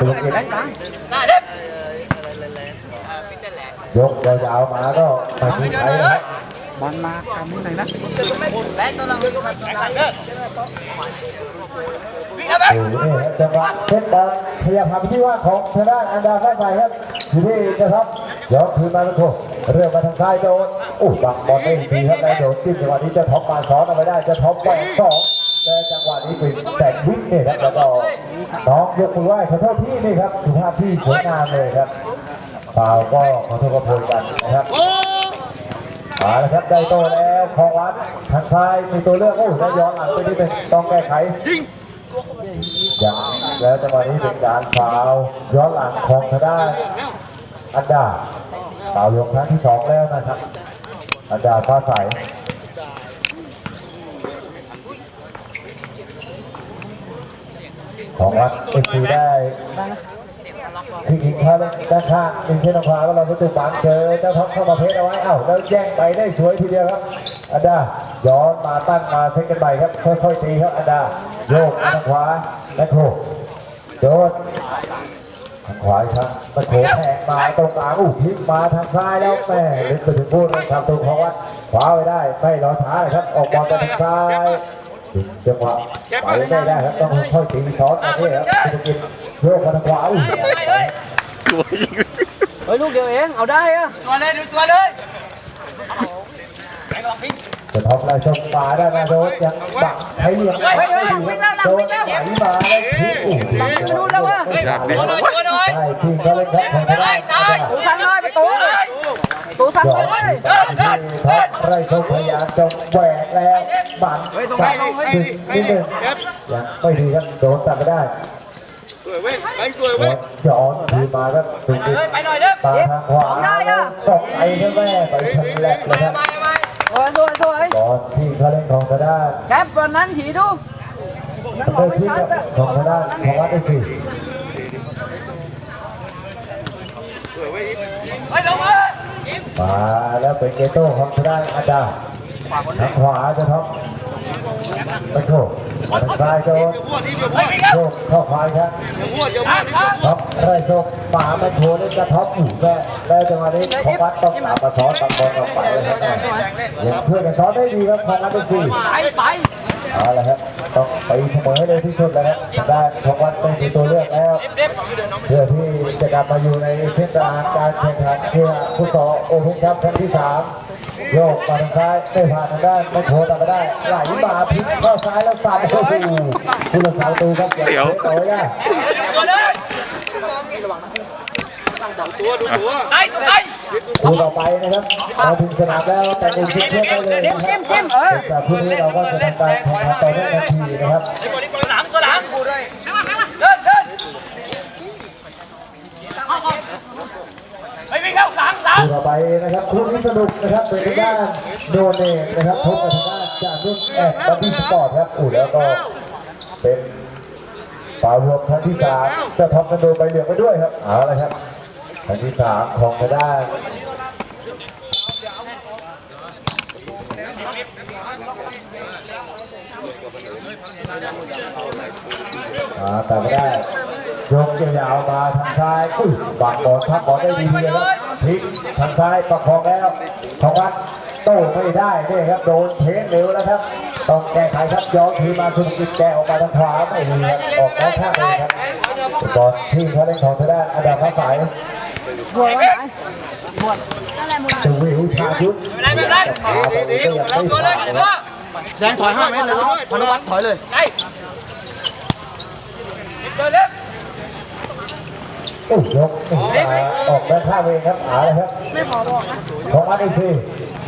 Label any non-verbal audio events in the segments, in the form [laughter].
สุดเอ็นยกยาวๆมาก็มาที่ไทยนะครับอลมาทำที่ไหนนะโอ้โหนี่ครับจังหวะเซตบอลพยายามทำที่ว่าของทางด้านอันดาแฟนใหม่ครับอยู่ที่จะครับย้อนคืนมาแล้วโถเรื่องมาทางซ้ายโดนโอ้ดักบอลได้ดีครับแล้วโดนจิ้มจังหวะนี้จะท็อปมาสอนเอาไปได้จะท็อปแหวนสอง แต่จังหวะนี้เป็นแสงวิกเนี่ยครับแล้วก็น้องยกมือไหว้ขอโทษพี่นี่ครับสุภาพที่สวยงามเลยครับเปล่าก็ขอโทษกระโพยกันนะครับมาแล้วครับได้โตแล้วของวัดทางซ้ายมีตัวเลือกโอ้ได้ย้อนหลังไปที่เป็นต้องแก้ไขยังแล้วจังหวะนี้เป็นการฟาวย้อนหลังของทางด้านอันดาฟาวล์ยกครั้งที่สองแล้วนะครับอันดาฟ้าใส ของวัดเอฟซีได้ที่ยิงเข้าด้านข้างยิงเส้นขวาก็เราประตูบังเจอเจ้าท็อปเข้ามาเพชรเอาไว้เอ้าแล้วแย่งไปได้สวยทีเดียวครับอันดาย้อนมาตั้งมาเซ็ตกันใหม่ครับค่อยๆตีครับอันดาโยกมาทางขวาและโถโดนทางขวาอีกครับตะโขแทงมาตรงกลางอู้พลิกมาทางซ้ายแล้วแม่ลึกไปถึงพูดเลยครับตัวของวัดขวาไว้ได้ไม่รอช้าเลยครับออกบอลไปทางซ้าย จังหวะไปไม่ได้ครับต้องค่อยๆตีซ้อนอันนี้ครับธุรกิจโยกมาทางขวาอู้เฮ้ยลูกเดียวเองเอาได้อะตัวเลยดูตัวเลยจะทำอะไรชมมาได้นะโดนยังบักให้เลี้ยงไม่ดีครับโดนไหลมาแล้วทิ้งอู้บังไม่รู้แล้วว่าตัวหน่อยตัวหน่อยใช่ทิ้งก็เลยครับของทางด้านตูสั่งเลยประตู ตูสั่งยอเลมยที่ครับไรชมพยายามจะแหวกแล้วบังจับดึงนิดนึงยังไม่ดีครับโดนตัดไม่ได้ย้อนคืนมาครับถึงไปหน่อยเด้อตาทางขวาสองไอ้แม่ไปทางแรกเลยครับมามาสวยสวยสวยบอลที่เขาเล่นของทางด้านแคปวันนั้นถีดูยังมเพื่อองไม่ชัดของทางด้านของวัดได้สี่ไปลงมา มาแล้วเป็นเกโต้ของทางด้านอาดาทางขวาจะท็อปไปโชว์ทางซ้ายโดนไปไปครับโชว์เข้าขวาครับครับท็อปไรโชว์ป่าไปโชว์เล่นกระท็อปอยู่แค่แล้วจังหวะนี้ของวัดต้องตามมาซ้อนตัดบอลออกไปเลยครับยังช่วยกันซ้อนได้ดีครับของวัดได้สี่ไปไป เอาละครับต้องไปเสมอให้เร็วที่สุดแล้วครับทางด้านของวัดไม่มีตัวเลือกแล้วเด็บเพื่อที่จะกลับมาอยู่ในเส้นทางการแข่งขันเพื่อฟุตซอลโอเพ่นคัพครั้งที่สามโยกมาทางซ้ายไม่ผ่านทางด้านไม่โผล่ต่อมาได้ไหลมาพลิกเข้าซ้ายแล้วสั่นโอ้โหผู้รักษาประตูครับเสียวโอ้ยนะตัวเลยไอ้ตัวไอ้ คู่ต่อไปนะครับมาถึงสนามแล้วแต่ดูชิดเพื่อนได้เลยจิ้มนะคจิ้รับมจิ้มเออจากคู่นี้เราก็จะทำการแข่งขันต่อเนื่องนาทีนะครับตัวหลังตัวหลังเดินเดินไปวิ่งเข้าหลังหลังคู่ต่อไปนะครับคู่นี้สนุกนะครับเป็นทางด้านโดเนมนะครับพบกับทางด้านจากรุ่นแอดบัดดี้สปอร์ตครับอู้แล้วก็เป็นฝารวมครั้งที่สามจะทำกันโดนใบเหลืองไปด้วยครับเอาละครับ ครั้งที่สามของทางด้านอ่าแต่ไม่ได้ยกยาวมาทางซ้ายอุ้ยบังบอลทับบอลได้ดีเดียครับพลิกทางซ้ายประคองแล้วทองวัดโต้ไม่ได้เนี่ยครับโดนเทสเร็วแล้วครับต้องแก้ไขครับย้อนคืนมาสุภกิจแกออกมาทางขวาไม่ดีครับออกด้านข้างเลยครับบอลที่เขาเล่นของทางด้านอันดับฟ้าใส บวชวันไหนจะวิวชาชุดไม่ได้ไม่ได้ขาไปก็ยังไม่ตัวเลยผ่านตัวนะแดงถอยห้าเมตรเลยพนวัตถอยเลยไอ้เดินเล็บโอ้ยกออกด้านข้างเองครับเอาเลยครับไม่พอบอกนะของอันอีกที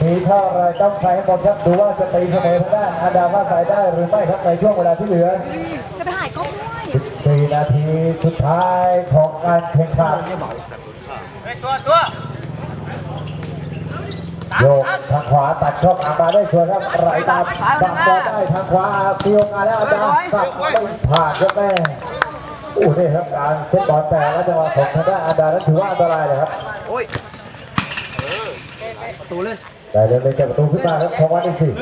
มีเท่าไรต้องใช้ให้หมดครับดูว่าจะตีเสมอทางด้านอันดับฟ้าใสได้หรือไม่ครับในช่วงเวลาที่เหลือจะไปหายกล้องด้วย14นาทีสุดท้ายของการแข่งขันตัวตัว โยกทางขวาตัดช่องอามาได้สวยครับไหลตามบังบอลได้ทางขวามีโอกาสแล้วอาจารย์ตัดไม่ผ่านครับแม่โอ้นี่ครับการเซตบอลแต่และจังหวะของทางด้านอาดานั้นถือว่าอันตรายเลยครับโอ้ยประตูเลยแต่เดินไปเก็บประตูขึ้นมาครับของวันที่สี่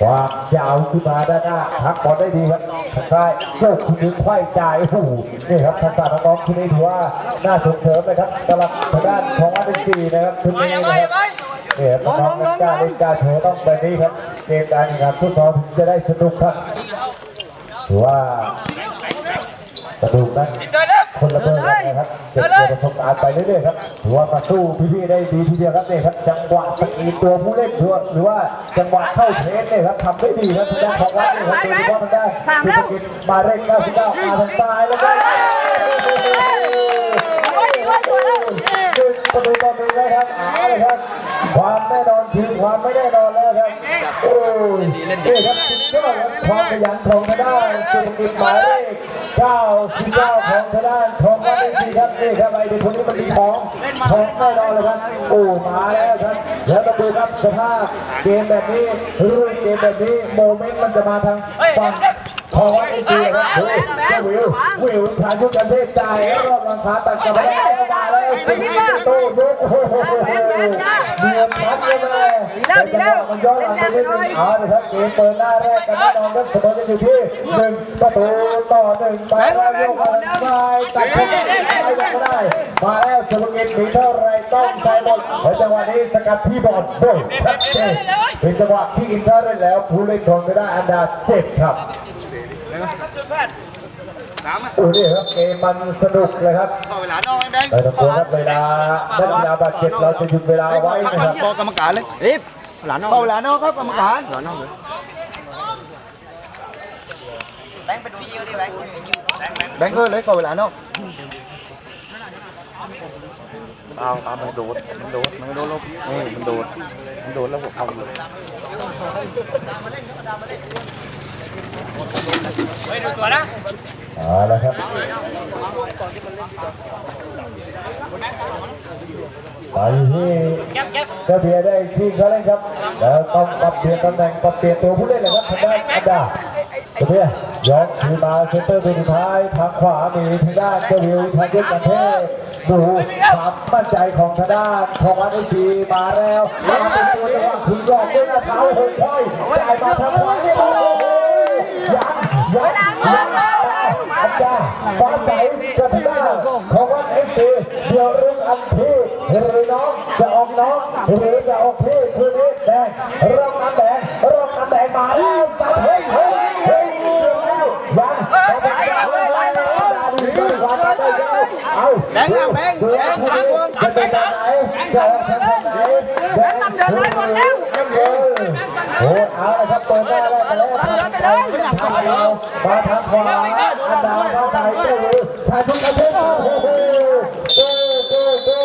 ความยาวขึ้นมาด้านหน้าพักบอลได้ดีครับทางซ้ายโยกคุณนึงไขว้จ่ายโอ้โหนี่ครับทางฝั่งน้องที่นี่ถือว่าน่าส่งเสริมนะครับสำหรับทางด้านของอันดับสี่นะครับชุดนี้นะครับเนี่ยน้องๆนักการเล่นการโชว์ต้องแบบนี้ครับเกมการแข่งขันฟุตซอลจะได้สนุกครับถือว่าสนุกนะเดินเร็ว คนละเบอร์กันนะครับเก็บประสบการณ์ไปเรื่อยๆครับถือว่ามาสู้พี่ๆได้ดีทีเดียวครับเนี่ยครับจังหวะสกีตัวผู้เล่นถือว่าหรือว่าจังหวะเข้าเทสเนี่ยครับทำได้ดีครับทางด้านของวัดเนี่ยครับโดยเฉพาะทางด้านที่สกินมาเร่ง99มาทางซ้ายแล้วก็ดึงประตูต่อหนึ่งแล้วครับเอาเลยครับ ความแน่นอนทีความไม่แน่นอนแล้วครับโอ้ยนี่ครับสุดยอดครับความขยันของทางด้านเศรษฐกิจหมายเลข99ของทางด้านของวัดนี่สิครับนี่ครับไอ้เด็กคนนี้มันมีของของแน่นอนเลยครับโอ้มาแล้วครับแล้วมาดูครับสภาพเกมแบบนี้รูปเกมแบบนี้โมเมนต์มันจะมาทางฝั่ง ของวัดนี่สิครับโอ้ยวิววิวทานยุทธเทพจ่ายแล้วรอบลังคาตัดกลับมาได้แล้วมาแล้วเป็นโต้ยกโอ้โหเดือดพัดเลยวมันย้อนหลังไปเรื่อยๆเอาเลยครับเกมเปิดหน้าแรกกันแน่นอนครับสมมติอยู่ที่หนึ่งประตูต่อหนึ่งไปแล้วโยกกันไปตัดเข้าไปไม่ได้มาแล้วสุภกิจมีเท่าไรต้องใช้หมดในจังหวะนี้สกัดที่บอลโดยชัดเจนเป็นจังหวะที่อินเตอร์ได้แล้วผู้เล่นของไม่ได้อันดาเจ็ดครับ โอ้นี่ครับเกมมันสนุกเลยครับเข้าเวลานอกแบงค์แต่ทุกนครับเวลานักกีฬาบาดเจ็บเราจะหยุดเวลาไว้นะครับ กรรมการเลยรีบหลานนอกเข้าเวลานอกครับกรรมการหลานนอกเลยแบงค์เกอร์เลยเข้าเวลานอกเอาเอามันโดดมันโดดมันโดดลบนี่มันโดดมันโดดแล้วหัวเขาเลย เฮ้ยดูตัวนะเอาละครับไปที่เก็บเก็บเจ้าเบียร์ได้ที่เขาเล่นครับแล้วต้องปรับเปลี่ยนตำแหน่งปรับเปลี่ยนตัวผู้เล่นเลยครับทางด้านอันดาเจ้าเบียร์ย้อนคืนมาเซนเตอร์ตัวสุดท้ายทางขวามีทางด้านเจ้าวิวทางยุทธประเทศดูความมั่นใจของทางด้านของอันดีมาแล้วแล้วมาเป็นตัวจังหวะถึงรอบด้วยหน้าเท้าหกค่อยจ่ายมาทางขวาโอ้ยยังยังยัง อันดาฟ้าใสกับทางด้านของวันเอฟซีเดี๋ยวเรื่องอันที่หรือน้องจะออกน้องหรือจะออกพี่คืนนี้แดงรองน้ำแดงรองน้ำแดงมาแล้วตัดเฮ้ยเฮ้ยเฮ้ยเฮ้ยแล้วยังเอาไปเอาไปเอาไปเอาดีดีกว่าตัดได้แล้วเอาแบงค์แบงค์แบงค์จะเป็นทางไหนจะออกทางไหนแบงค์ทำเดินได้หมดแล้ว มาทางขวาอันดาเข้าไปเจ้ามือชายทุกประเทศโอ้โหโอ้โหโอ้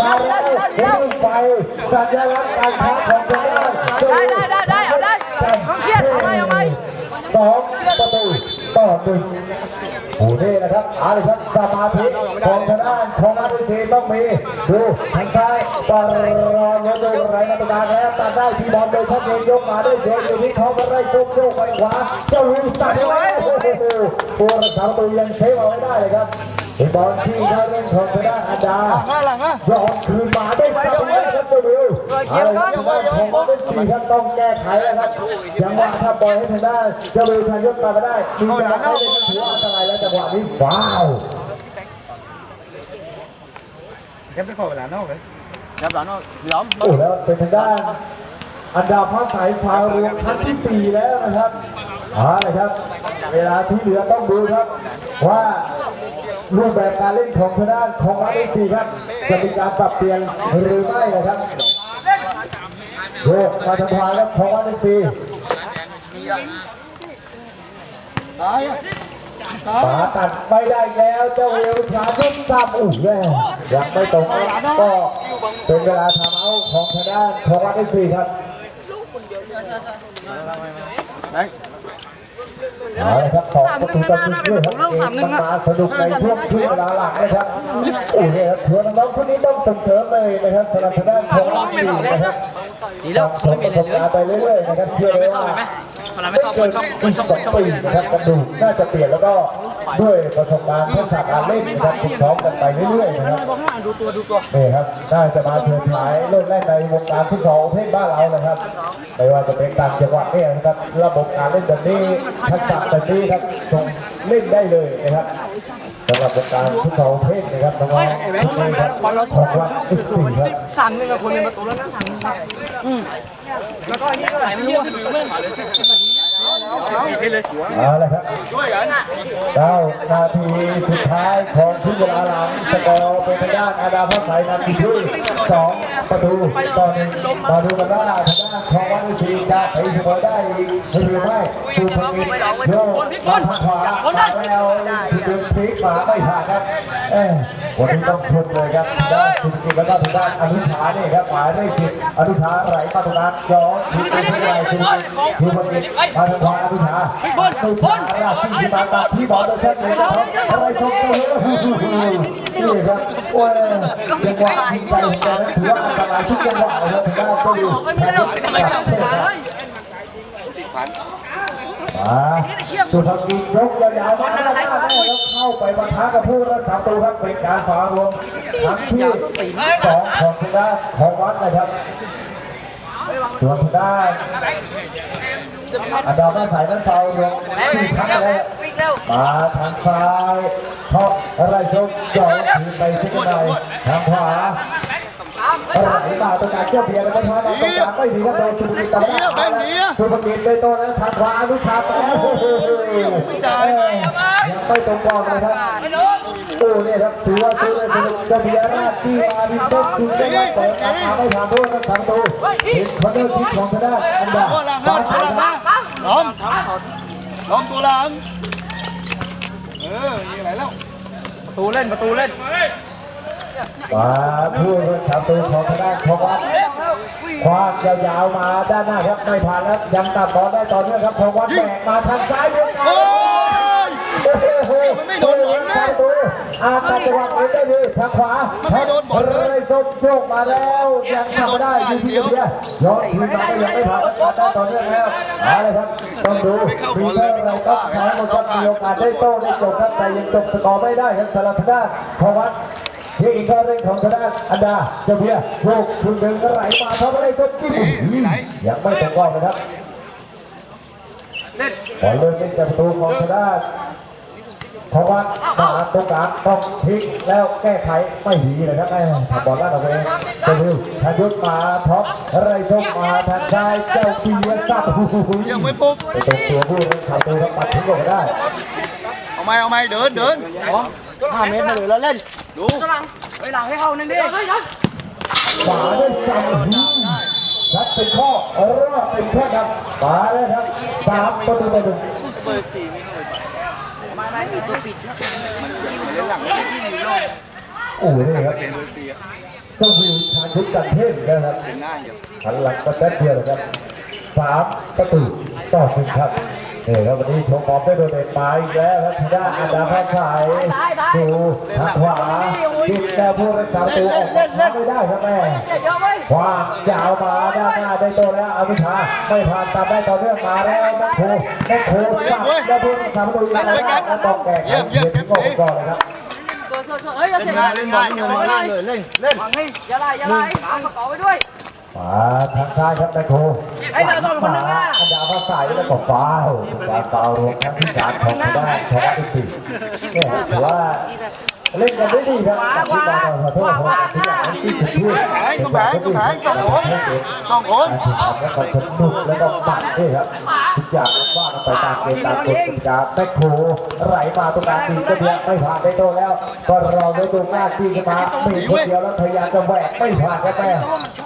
ตายแล้วรุ่งไฟสัญลักษณ์การค้าของชาวบ้านได้ได้ได้ได้เอาได้ต้องเครียดเอาไปเอาไปสองประตูต่อหนึ่ง ครับอาเลยครับสมาธิของทางด้านของอาร์ซีต้องมีดูทางซ้ายปารอนยกโยไรกรรมกาแล้วตัดได้ที่บอลโดยชัดเจนยกมาได้เสียอยู่ที่เขาก็ได้โยกโยกไปขวาเจ้าวิวสันไว้โอ้โหตัวรักษาประตูยังเซฟเอาไว้ได้เลยครับ บอลที่เขาเล่นของทางด้านอันดาข้างหลังอะยอมคืนมาได้ครับตรงนี้ครับตัววิวเอาละครับของมันเป็นสี่ครับต้องแก้ไขแล้วครับจังหวะถ้าปล่อยให้ทางด้านเจ้าวิวทางยกมาก็ได้มีการให้เล่นถือว่าอันตรายแล้วจังหวะนี้ว้าวเก็บไปเข้าเวลานอกเลยแล้วหลานนอกล้อมโอ้แล้วเป็นทางด้านอันดาพักสายพาวรวมครั้งที่สี่แล้วนะครับ เอาละครับ เวลาที่เหลือต้องดูครับ ว่ารูปแบบการเล่นของทางด้านของมาเลเซียครับ จะมีการปรับเปลี่ยนหรือไม่นะครับโยกมาทางขวาแล้วของวันนี้ปีตายอะหมาตัดไม่ได้แล้วเจ้าเวลชาลุกซ้ำอู้แย่ยังไม่ตรงก็เป็นเวลาทำเอาของทางด้านของวันนี้ปีครับ เอาละครับของประตูต่อหนึ่งด้วยครับเกมมันมาสนุกในช่วงช่วงเวลาหลังนะครับโอ้โหครับถือว่าน้องๆคนนี้ต้องส่งเสริมเลยนะครับสำหรับทางด้านของวันนี้ปีนะครับดีแล้วส่ไม่งมีประอะไรสบเลยการณ์ไปเรื่อยๆนะครับเชื่อเลยว่า พลังไม่เข้าคนช่องคนช่องคนช่องปีนะครับกระดูกน่าจะเปลี่ยนแล้วก็ด้วยประสบการณ์ทักษะการเล่นนะครับฝึกซ้อมกันไปเรื่อยๆนะครับดูตัวดูตัวนี่ครับน่าจะมาเชิญฉายเริ่มแรกในวงการฟุตซอลประเทศบ้านเรานะครับไม่ว่าจะเป็นต่างจังหวัดเนี่ยนะครับระบบการเล่นแบบนี้ทักษะแบบนี้ครับเล่นได้เลยนะครับ สำหรับการฟุตซอลเพศนะครับน้องๆทุกคนครับของวันที่สี่ครับสามหนึ่งกับคนในประตูแล้วนะสามหนึ่งอืมแล้วก็นี่ก็ไหลไม่รู้ว่าไม่มาเลยให้เลยเอาละครับช่วยกันเก้านาทีสุดท้ายของทุกเวลาหลังสกอร์เป็นทางด้านอาดาพักใสนำทีที่สอง ประตูต่อหนึ่งมาดูกันว่าทางด้านของวันที่สี่จะไปเสมอได้หรือไม่สูพมิตโยกมาทางขวาแล้วทีเดียวพลิกมาไม่ผ่านครับวันนี้ต้องชมเลยครับด้านสุภกิจแล้วก็ทางด้านอนุชาเนี่ยครับหมายเลขสิบอนุชาไหลมาตรงนั้นย้อนทีไปที่ไรทีทีพมิตมาทางขวาอนุชาสุชาราชที่มาตัดที่บอลโดยแท้เลยครับอะไรชมตัวนี่ครับโอ้ยจังหวะยิงใจของแกนั้นถือว่าอันตรายทุกจังหวะเลยครับทางด้านก็อยู่แทนที่จะตัดเส้นครับมาสุภกิจยกยาวๆมาแล้วแล้วเข้าไปปะทะกับผู้รักษาประตูครับเป็นการฝารวมครั้งที่สองของทางด้านของวัดนะครับส่วนทางด้านอันดาแม่สายนั้นเฝ้ารวมสี่ครั้งแล้วมาทางซ้ายเพราะอะไรชกจ่อทีไปที่ไหนทางขวา ไหลมาตรงกางเจ้าเบียร์แล้วก็ทอดตรงกางไม่ดีครับโดนสุภกิจตำได้สุภกิจเลยโตแล้วทางขวาอนุชาไปแล้วโอ้โหยังไม่ตรงกรอบเลยครับโอ้เนี่ยครับถือว่าตัวเลยคือจะมีราที่มาที่ต้นคุณได้รับเปิดมาไม่ผ่านด้วยทั้งสามตัวเป็นคอนเนอร์ที่ของทางด้านอันดาตัวหลังฟ้าตัวใสหลังล้อมล้อมตัวหลังเออมีอะไรแล้วประตูเล่นประตูเล่น มาผู้รักษาตัวของทางด้านของวัดคว้ายาวๆมาด้านหน้าครับไม่ผ่านแล้วยังตัดบอลได้ต่อเนื่องครับของวัดแบกมาทางซ้ายเวียนมาโอ้ยโอ้โหอาตาจังหวะเองได้ดีทางขวาไม่โดนบอลเลยส่งโยกมาแล้วยังทำได้ทีเดียวย้อนคืนมาก็ยังไม่ผ่านการได้ต่อเนื่องแล้วเอาเลยครับต้องดูมีเท่าไรก็ขอหมดครับมีโอกาสได้โต้ได้จบครับแต่ยังจบสกอร์ไม่ได้ครับสำหรับทางด้ของวัด ที่อีกข้อเร่งของทางด้านอันดาเจ้าเบียร์โยกคืนเดินก็ไหลมาทำอะไรก็จิ้มยังไม่ตรงกรอบนะครับบอลเริ่มเล่นจากประตูของทางด้านเพราะว่ามาตรงกลางต้องพลิกแล้วแก้ไขไม่ดีเลยครับแม่ทำบอลล่าดออกเองเจ้าวิวชายุทธมาท็อปไรทงมาทางซ้ายเจ้าปียสับยังไม่ปลุกไปตรงตัวผู้เล่นขาตัวครับปัดทิ้งออกมาได้เอาไหมเอาไหมเดินเดิน ห้าเมตรมาเลยแล้วเล่น ดูไปหลังให้เข้านั่นดิขวาด้วยซ้ำชัดเป็นข้อรอบเป็นแค่ครับมาแล้วครับสามประตูต่อหนึ่งเปิดสี่ไม่เข้าไปมันเล่นหลังไม่ได้โอ้โหนี่ครับเป็นเบอร์สี่เจ้าวิวชายุทธจันเทพนะครับเป็นหน้าอยู่หันหลังมาแป๊บเดียวเลยครับสามประตูต่อหนึ่งครับ นี่ครับวันนี้โชว์บอลได้โดดเด่นมาอีกแล้วครับทางด้านอันดาภาคสายดูทางขวาจิตแนวผู้รักษาตัวออกมาไม่ได้ครับแม่ขวางยาวมาด้านหน้าได้โตแล้วอนุชาไม่ผ่านตามได้ต่อเนื่องมาแล้วแม่โคแม่โคสับแล้วผู้รักษาประตูยังไงแล้วต้องแก้ไขเพียงที่ก่อนก่อนเลยครับเฮ้ยอย่าเสียเล่นบอลเล่นบอลเลยเล่นเล่นเฮ้ยอย่าไล่อย่าไล่เอากระเป๋าไปด้วย มาทางซ้ายครับแม่โคไอ้เดี๋ยวต้องคนนึงอะอันดาภาคสายแล้วก็ฟ้าวการฟาวรวมทั้งที่การของทางด้านชนะที่สี่เนี่ยถือว่า เล่นกันได้ดีครับที่บอลขอโทษขอที่อย่างที่สุดที่แผงก็แผงก็แผงสองคนสองคนแล้วก็สนุกแล้วก็ปัดด้วยครับทุกอย่างว่ากันไปตามเกมตามกฎกติกาแม่โคไหลมาตรงกลางตีก็เดียวไม่ผ่านได้โตแล้ว ก็รอไว้ตรงหน้าตีกันมามีคนเดียวแล้วพยายามจะแหวกไม่ผ่านครับแม่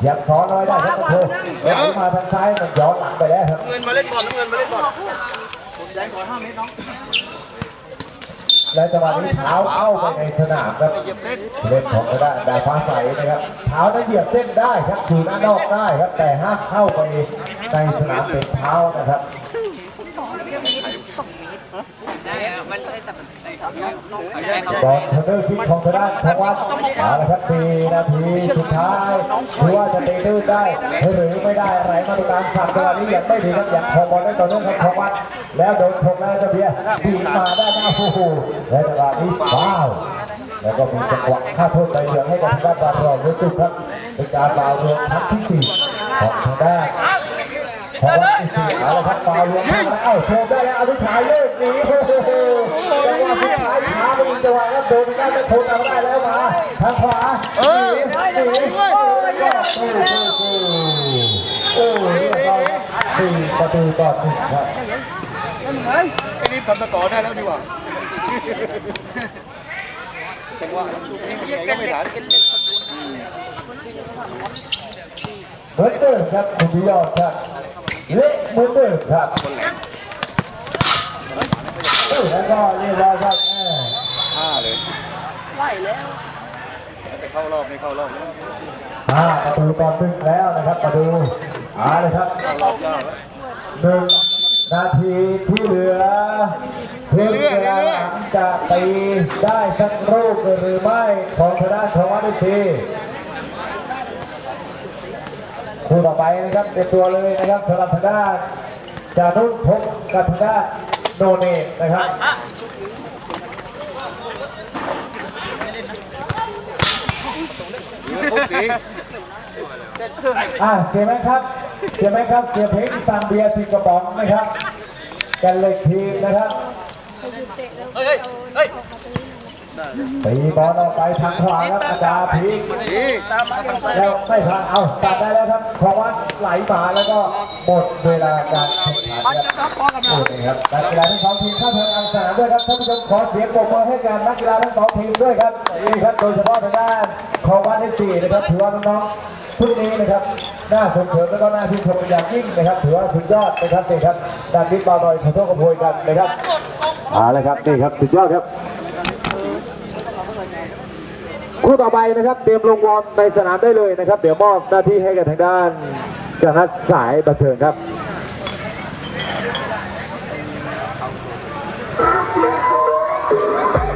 อยากขอน้อยได้ครับแม่โคไหลมาทางซ้ายมันย้อนหลังไปแล้วครับเงินมาเล่นบอลเงินมาเล่นบอล และจังหวะนี้เท้าเข้าไปในสนามครับเล่นของกระดาษดาฟ้าใสนะครับ เท้าได้เหยียบเส้นได้ครับสู่หน้านอกได้ครับ แต่ห้ามเข้าไปในสนามเป็นเท้านะครับมันใช่สั บบอลเทนเนอร์คิกของทางด้านทางวัดเอาละครับสี่นาทีสุดท้ายดูว่าจะตีตื้นได้หรือไม่ได้อะไรมาตรการสับจังหวะนี้ยังไม่ดีครับยังคองบอลได้ต่อเนื่องครับทางวัดแล้วโดนชกแล้วจะเบียร์บีมาได้หน้าโอ้โหและจังหวะนี้ว้าวแล้วก็มีจังหวะฆ่าโทษใบเหลืองให้กับทางด้านบาร์รองรู้จุดครับเป็นการฟาวล์รวมครั้งที่สี่ของทางด้านขอวัดที่สี่เอาละครับฟาวล์รวมทั้งแล้วเอ้าโชว์ได้แล้วอภิชายเลิกหนีโอ้โหจังหวะผู้ชาย ช้าไปอีกจังหวะครับโดนได้ไม่ทนเอาได้แล้วมาทางขวาเออหนีหนีโอ้ยโอ้โหโอ้โหเรียบร้อยครับสี่ประตูก่อนครับไอ้นี่ทำตะต่อได้แล้วดีกว่าจังหวะยังไงก็ไม่ทันเหมือนเดิมครับคุณพิยอดครับเละเหมือนเดิมครับเอ้ยแล้วก็เรียบร้อยครับแม่ห้า เลย ไล่แล้วจะเข้ารอบไม่เข้ารอบแล้วห้าประตูต่อหนึ่งแล้วนะครับประตูเอาเลยครับเข้ารอบเก้าแล้วหนึ่งนาทีที่เหลือเพื่อเวลาหลังจะตีได้สักรูปหรือไม่ของทางด้านของวัดทีคู่ต่อไปนะครับเป็นตัวเลยนะครับสำหรับทางด้านจารุพบกับทางด้านโนเนนะครับ ยิงครบสี อะเสียไหมครับ เสียไหมครับ เสียเพลงสั่งเบียร์สิกระป๋องนะครับ กันเลยทีมนะครับเฮ้ยเฮ้ยตีบอลออกไปทางขวาครับอาจารย์พีกสีตามมาตั้งแต่แล้วไม่ผ่านเอาตัดได้แล้วครับของวัดไหลมาแล้วก็หมดเวลาการ แข่งขันครับโอ้ยครับนักกีฬาทั้งสองทีมเข้าทางอังสนามด้วยครับท่านผู้ชมขอเสียงปรบมือให้กับนักกีฬาทั้งสองทีมด้วยครับนี่ครับโดยเฉพาะทางด้านของวัดเอฟซีนะครับถือว่าน้องๆทุกนี้นะครับน่าส่งเสริมแล้วก็น่าชื่นชมเป็นอย่างยิ่งนะครับถือว่าสุดยอดนะครับนี่ครับด้านนี้บาลอยขอโทษขอโพยกันนะครับเอาละครับนี่ครับสุดยอดครับคู่ต่อไปนะครับเตรียมลงวอร์มในสนามได้เลยนะครับ เดี๋ยวมอบหน้าที่ให้กับทางด้านจังหัดสายบันเทิงครับ 怕 [laughs] 什